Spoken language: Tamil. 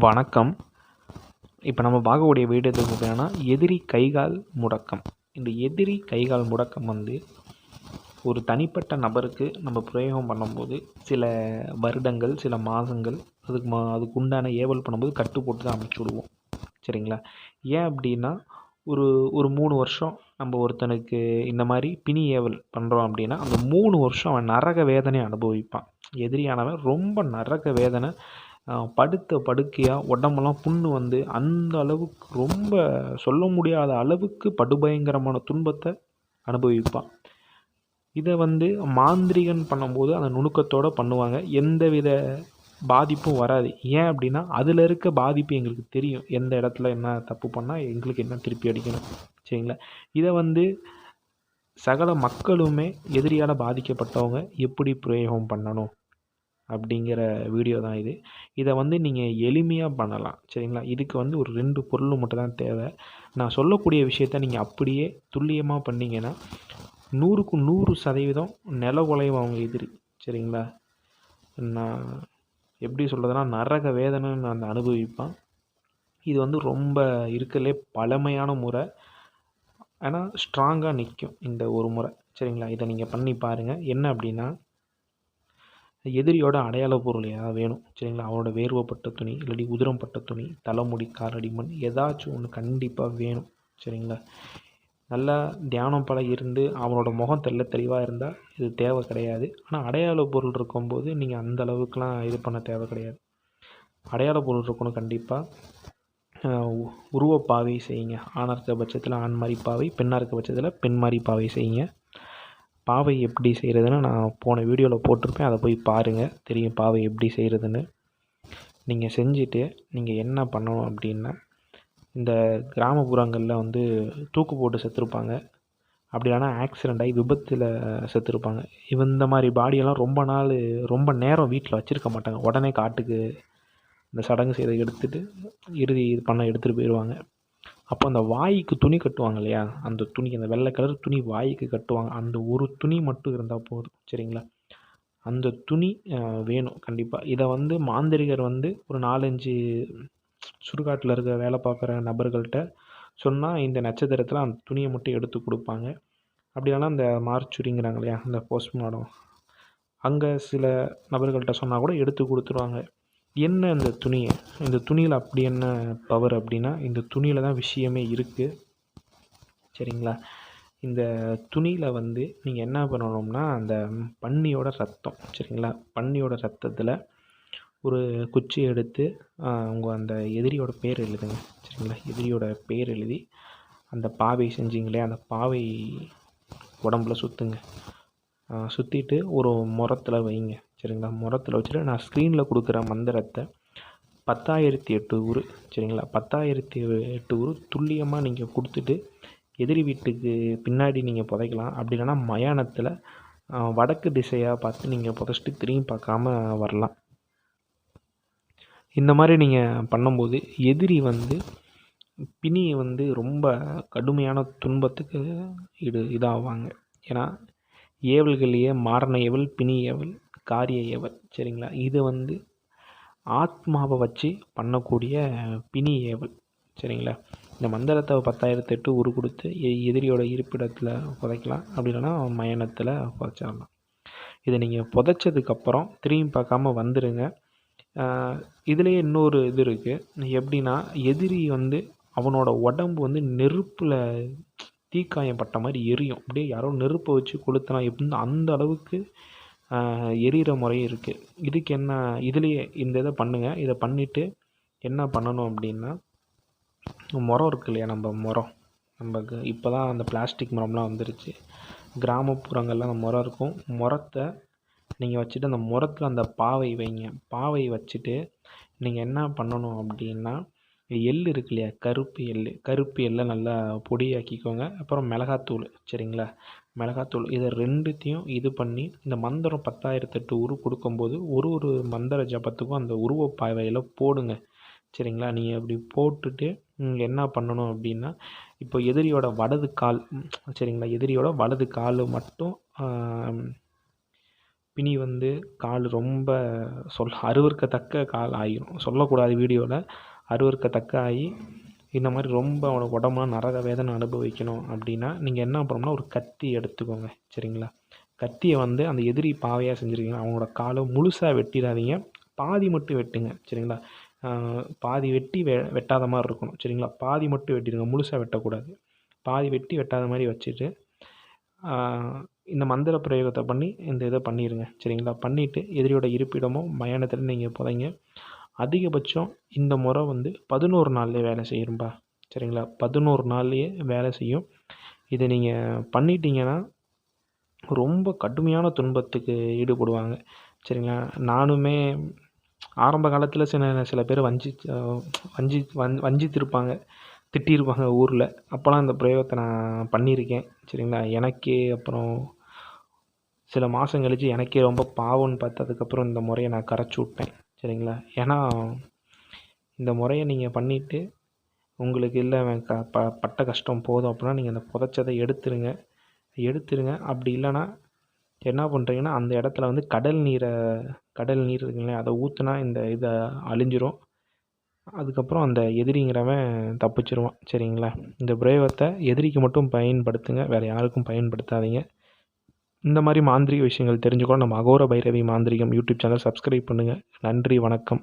வணக்கம். இப்போ நம்ம பார்க்கக்கூடிய வீடியோ எதுக்கு பார்த்தீங்கன்னா எதிரி கைகால் முடக்கம். இந்த எதிரி கைகால் முடக்கம் வந்து ஒரு தனிப்பட்ட நபருக்கு நம்ம பிரயோகம் பண்ணும்போது சில வருடங்கள் சில மாதங்கள் அதுக்கு மா அதுக்கு உண்டான ஏவல் பண்ணும்போது கட்டு போட்டு தான் அமைச்சு விடுவோம். சரிங்களா? ஏன் அப்படின்னா ஒரு ஒரு மூணு வருஷம் நம்ம ஒருத்தனுக்கு இந்த மாதிரி பிணி ஏவல் பண்ணுறோம் அப்படின்னா அந்த மூணு வருஷம் அவன் நரக வேதனை அனுபவிப்பான். எதிரியானவன் ரொம்ப நரக வேதனை படுத்த படுக்கையாக உடம்பெல்லாம் புண்ணு வந்து அந்த அளவுக்கு ரொம்ப சொல்ல முடியாத அளவுக்கு படுபயங்கரமான துன்பத்தை அனுபவிப்பான். இதை வந்து மாந்திரிகன் பண்ணும்போது அந்த நுணுக்கத்தோடு பண்ணுவாங்க. எந்த வித பாதிப்பும் வராது. ஏன் அப்படின்னா அதில் இருக்க பாதிப்பு எங்களுக்கு தெரியும். எந்த இடத்துல என்ன தப்பு பண்ணால் எங்களுக்கு என்ன திருப்பி அடிக்கணும். சரிங்களா? இதை வந்து சகல மக்களுமே எதிரியால் பாதிக்கப்பட்டவங்க எப்படி பிரயோகம் பண்ணணும்? அப்படிங்கிற வீடியோ தான் இது. இதை வந்து நீங்கள் எளிமையாக பண்ணலாம். சரிங்களா? இதுக்கு வந்து ஒரு ரெண்டு பொருள் மட்டும் தான் தேவை. நான் சொல்லக்கூடிய விஷயத்த நீங்கள் அப்படியே துல்லியமாக பண்ணிங்கன்னா நூறுக்கு நூறு சதவீதம் நில உழைவு அவங்க எதிரி. சரிங்களா? நான் எப்படி சொல்கிறதுனா நரக வேதனைன்னு நான் அனுபவிப்பான். இது வந்து ரொம்ப இருக்கலே பழமையான முறை. ஆனால் ஸ்ட்ராங்காக நிற்கும் இந்த ஒரு முறை. சரிங்களா? இதை நீங்கள் பண்ணி பாருங்கள் என்ன அப்படின்னா எதிரியோட அடையாள பொருள் ஏதாவது வேணும் சரிங்களா? அவனோட வேர்வைப்பட்ட துணி இல்லாட்டி உதிரம் பட்ட துணி தலைமுடி காலடி மண் ஏதாச்சும் ஒன்று கண்டிப்பாக வேணும் சரிங்களா? நல்லா தியானம் பல இருந்து அவனோட முகம் தெல்ல தெளிவாக இருந்தால் இது தேவை கிடையாது. ஆனால் அடையாள பொருள் இருக்கும்போது நீங்கள் அந்த அளவுக்குலாம் இது பண்ண தேவை கிடையாது. அடையாள பொருள் இருக்கணும் கண்டிப்பாக உருவப்பாவை செய்யுங்க. ஆணாக இருக்க பட்சத்தில் ஆண் மாதிரி பாவை பெண்ணாக இருக்க பட்சத்தில் பெண் மாதிரி பாவை செய்யுங்க. பாவை எப்படி செய்கிறதுன்னு நான் போன வீடியோவில் போட்டிருப்பேன். அதை போய் பாருங்கள் தெரியும் பாவை எப்படி செய்கிறதுன்னு நீங்கள் செஞ்சுட்டு நீங்கள் என்ன பண்ணணும் அப்படின்னா இந்த கிராமப்புறங்களில் வந்து தூக்கு போட்டு செத்துருப்பாங்க. அப்படி இல்லைனா ஆக்சிடெண்ட் ஆகி விபத்தில் செத்துருப்பாங்க. இவன் இந்த மாதிரி பாடியெல்லாம் ரொம்ப நாள் ரொம்ப நேரம் வீட்டில் வச்சுருக்க மாட்டாங்க. உடனே காட்டுக்கு இந்த சடங்கு செய்த எடுத்துகிட்டு இறுதி இது பண்ண எடுத்துகிட்டு போயிடுவாங்க அப்போ அந்த வாய்க்கு துணி கட்டுவாங்க இல்லையா? அந்த துணி அந்த வெள்ளை கலர் துணி வாய்க்கு கட்டுவாங்க. அந்த ஒரு துணி மட்டும் இருந்தால் போதும். சரிங்களா? அந்த துணி வேணும் கண்டிப்பாக இதை வந்து மாந்திரிகர் வந்து ஒரு நாலஞ்சு சுடுகாட்டில் இருக்க வேலை பார்க்குற நபர்கள்ட்ட சொன்னால் இந்த நட்சத்திரத்தில் அந்த துணியை மட்டும் எடுத்து கொடுப்பாங்க. அப்படி இல்லைனா அந்த மார்ச்சுரிங்கிறாங்க இல்லையா? அந்த போஸ்ட்மார்டம். அங்கே சில நபர்கள்ட்ட சொன்னால் கூட எடுத்து கொடுத்துருவாங்க. என்ன இந்த துணியை இந்த துணியில் அப்படி என்ன பவர் அப்படின்னா இந்த துணியில் தான் விஷயமே இருக்குது சரிங்களா? இந்த துணியில் வந்து நீங்கள் என்ன பண்ணணும்னா அந்த பன்னியோட ரத்தம் சரிங்களா? பன்னியோட ரத்தத்தில் ஒரு குச்சி எடுத்து உங்கள் அந்த எதிரியோட பேர் எழுதுங்க. சரிங்களா? எதிரியோட பேர் எழுதி அந்த பாவை செஞ்சிங்களே அந்த பாவை உடம்புல சுற்றுங்க சுற்றிட்டு ஒரு முறத்தில் வைங்க. சரிங்களா? முரத்தில் வச்சுட்டு நான் ஸ்க்ரீனில் கொடுக்குற மந்திரத்தை பத்தாயிரத்தி எட்டு ஊர் சரிங்களா? பத்தாயிரத்தி எட்டு ஊர் துல்லியமாக நீங்கள் கொடுத்துட்டு எதிரி வீட்டுக்கு பின்னாடி நீங்கள் புதைக்கலாம். அப்படி இல்லைனா மயானத்தில் வடக்கு திசையாக பார்த்து நீங்கள் புதைச்சிட்டு திரும்பி பார்க்காம வரலாம். இந்த மாதிரி நீங்கள் பண்ணும்போது எதிரி வந்து பிணியை வந்து ரொம்ப கடுமையான துன்பத்துக்கு இது இதாகுவாங்க ஏன்னா ஏவல்கள்லேயே மாரண ஏவல் பிணி ஏவல் காரிய ஏவல் சரிங்களா? இது வந்து ஆத்மாவை வச்சு பண்ணக்கூடிய பிணி ஏவல் சரிங்களா? இந்த மந்திரத்தை பத்தாயிரத்து எட்டு உரு கொடுத்து எதிரியோட இருப்பிடத்தில் புதைக்கலாம். அப்படி இல்லைன்னா மயணத்தில் புதைச்சிடலாம். இதை நீங்கள் புதைச்சதுக்கப்புறம் திரும்பி பார்க்காம வந்துடுங்க இதுலேயே இன்னொரு இது இருக்குது எப்படின்னா எதிரி வந்து அவனோட உடம்பு வந்து நெருப்பில் தீக்காயம் பட்ட மாதிரி எரியும். அப்படியே யாரோ நெருப்பை வச்சு கொளுத்தினா எப்படின்னு அந்த அளவுக்கு எரிகிற முறையும் இருக்குது இதுக்கு என்ன இதுலேயே இந்த இதை பண்ணுங்கள் இதை பண்ணிவிட்டு என்ன பண்ணணும் அப்படின்னா முறம் இருக்கு இல்லையா நம்ம முறம் நம்ம இப்போ தான் அந்த பிளாஸ்டிக் முறம்லாம் வந்துருச்சு. கிராமப்புறங்களில் அந்த முறம் இருக்கும். முறத்தை நீங்கள் வச்சுட்டு அந்த முறத்தில் அந்த பாவை வைங்க. பாவை வச்சுட்டு நீங்கள் என்ன பண்ணணும் அப்படின்னா எள் இருக்கு இல்லையா கருப்பு எள் கருப்பு எள்ளை நல்லா பொடியாக்கிக்கோங்க. அப்புறம் மிளகாத்தூள் சரிங்களா? மிளகாத்தூள். இதை ரெண்டுத்தையும் இது பண்ணி இந்த மந்திரம் பத்தாயிரத்தெட்டு உரு கொடுக்கும்போது ஒரு ஒரு மந்திர ஜபத்துக்கும் அந்த உருவ பாவையில் போடுங்க. சரிங்களா? நீங்கள் அப்படி போட்டுட்டு நீங்கள் என்ன பண்ணணும் அப்படின்னா இப்போ எதிரியோட வலது கால் சரிங்களா? எதிரியோட வலது கால் மட்டும் பிணி வந்து கால் ரொம்ப சொல் அருவருக்கத்தக்க கால் ஆகிரும். சொல்லக்கூடாது வீடியோவில் அருவருக்கத்தக்க ஆகி இந்த மாதிரி ரொம்ப அவனுக்கு உடம்புலாம் நரக வேதனை அனுபவிக்கணும் அப்படின்னா நீங்கள் என்ன பண்ணணும்னா ஒரு கத்தி எடுத்துக்கோங்க. சரிங்களா? கத்தியை வந்து அந்த எதிரி பாவையாக செஞ்சுருக்கீங்க. அவங்களோட காலை முழுசாக வெட்டிடாதீங்க. பாதி மட்டும் வெட்டுங்க. சரிங்களா? பாதி வெட்டி வெ வெட்டாத மாதிரி இருக்கணும். சரிங்களா? பாதி மட்டும் வெட்டிடுங்க. முழுசாக வெட்டக்கூடாது. பாதி வெட்டி வெட்டாத மாதிரி வச்சுட்டு இந்த மந்திர பிரயோகத்தை பண்ணி இந்த இதை பண்ணிடுங்க. சரிங்களா? பண்ணிவிட்டு எதிரியோட இருப்பிடமோ மயானத்தில் நீங்கள் புதைங்க. அதிகபட்சம் இந்த முறை வந்து பதினோரு நாள்லேயே வேலை செய்யும்பா. சரிங்களா? பதினோரு நாள்லேயே வேலை செய்யும். இதை நீங்கள் பண்ணிட்டீங்கன்னா ரொம்ப கடுமையான துன்பத்துக்கு ஈடுபடுவாங்க. சரிங்களா? நானுமே ஆரம்ப காலத்தில் சில சில பேர் வஞ்சி வஞ்சி வஞ் வஞ்சித்திருப்பாங்க. திட்டியிருப்பாங்க ஊரில். அப்போல்லாம் இந்த பிரயோகத்தை நான் பண்ணியிருக்கேன். சரிங்களா? எனக்கே அப்புறம் சில மாதம் கழித்து எனக்கே ரொம்ப பாவம்னு பார்த்து அதுக்கப்புறம் இந்த முறையை நான் கரைச்சி விட்டேன். சரிங்களா? ஏன்னா இந்த முறையை நீங்கள் பண்ணிவிட்டு உங்களுக்கு இல்லை க ப பட்ட கஷ்டம் போதும் அப்படின்னா நீங்கள் அந்த புதைச்சதை எடுத்துருங்க. எடுத்துருங்க. அப்படி இல்லைன்னா என்ன பண்ணுறீங்கன்னா அந்த இடத்துல வந்து கடல் நீரை கடல் நீர் இருக்குங்களே அதை ஊற்றுனா இந்த இதை அழிஞ்சிரும். அதுக்கப்புறம் அந்த எதிரிங்கிறவன் தப்பிச்சிருவான். சரிங்களா? இந்த பிரயோகத்தை எதிரிக்கு மட்டும் பயன்படுத்துங்க. வேறு யாருக்கும் பயன்படுத்தாதீங்க. இந்த மாதிரி மாந்திரிக விஷயங்கள் தெரிஞ்சுக்கணும். நம்ம அகோர பைரவி மாந்திரிகம் யூடியூப் சேனல் சப்ஸ்கிரைப் பண்ணுங்கள் நன்றி வணக்கம்.